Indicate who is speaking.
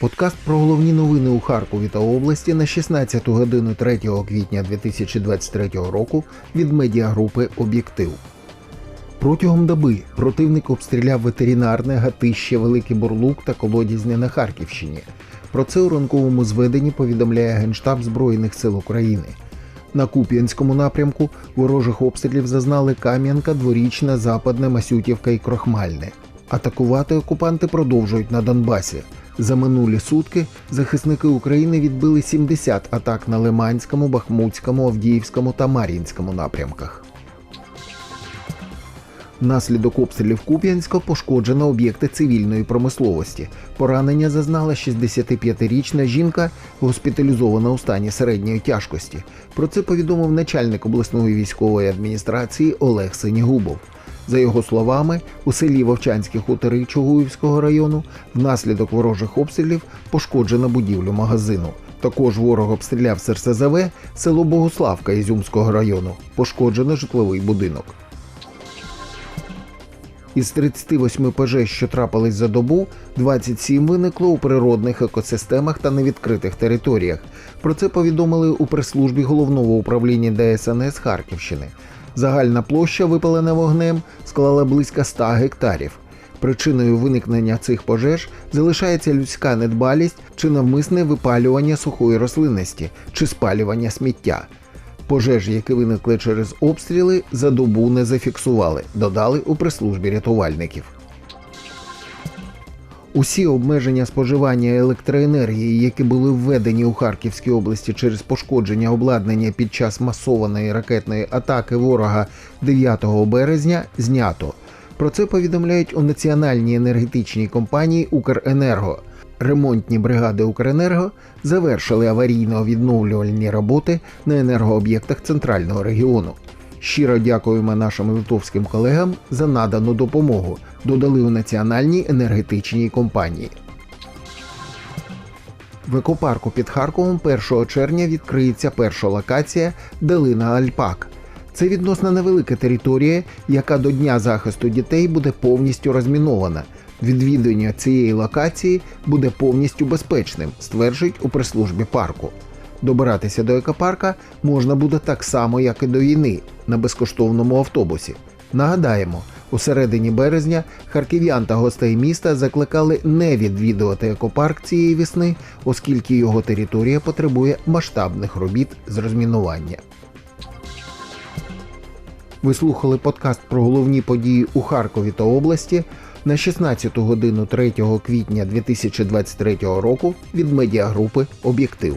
Speaker 1: Подкаст про головні новини у Харкові та області на 16 годину 3 квітня 2023 року від медіагрупи Об'єктив. Протягом доби противник обстріляв ветеринарне, гатище, Великий Бурлук та Колодязня на Харківщині. Про це у ранковому зведенні повідомляє Генштаб Збройних сил України. На Куп'янському напрямку ворожих обстрілів зазнали Кам'янка, Дворічне, Западне, Масютівка і Крохмальне. Атакувати окупанти продовжують на Донбасі. За минулі сутки захисники України відбили 70 атак на Лиманському, Бахмутському, Авдіївському та Мар'їнському напрямках. Внаслідок обстрілів Куп'янська пошкоджено об'єкти цивільної промисловості. Поранення зазнала 65-річна жінка, госпіталізована у стані середньої тяжкості. Про це повідомив начальник обласної військової адміністрації Олег Синігубов. За його словами, у селі Вовчанські хутори Чугуївського району внаслідок ворожих обстрілів пошкоджено будівлю магазину. Також ворог обстріляв СРСЗВ, село Богославка Ізюмського району. Пошкоджено житловий будинок. Із 38 пожеж, що трапились за добу, 27 виникло у природних екосистемах та невідкритих територіях. Про це повідомили у прес-службі головного управління ДСНС Харківщини. Загальна площа, випалена вогнем, склала близько 100 гектарів. Причиною виникнення цих пожеж залишається людська недбалість чи навмисне випалювання сухої рослинності чи спалювання сміття. Пожежі, які виникли через обстріли, за добу не зафіксували, додали у прес-службі рятувальників. Усі обмеження споживання електроенергії, які були введені у Харківській області через пошкодження обладнання під час масованої ракетної атаки ворога 9 березня, знято. Про це повідомляють у національній енергетичній компанії Укренерго. Ремонтні бригади Укренерго завершили аварійно-відновлювальні роботи на енергооб'єктах центрального регіону. Щиро дякуємо нашим литовським колегам за надану допомогу, додали у національній енергетичній компанії. В екопарку під Харковом 1 червня відкриється перша локація Долина Альпак. Це відносно невелика територія, яка до Дня захисту дітей буде повністю розмінована. Відвідування цієї локації буде повністю безпечним, стверджують у прес-службі парку. Добиратися до екопарка можна буде так само, як і до війни, на безкоштовному автобусі. Нагадаємо, у середині березня харків'ян та гостей міста закликали не відвідувати екопарк цієї весни, оскільки його територія потребує масштабних робіт з розмінування. Ви слухали подкаст про головні події у Харкові та області на 16 годину 3 квітня 2023 року від медіагрупи Об'єктив.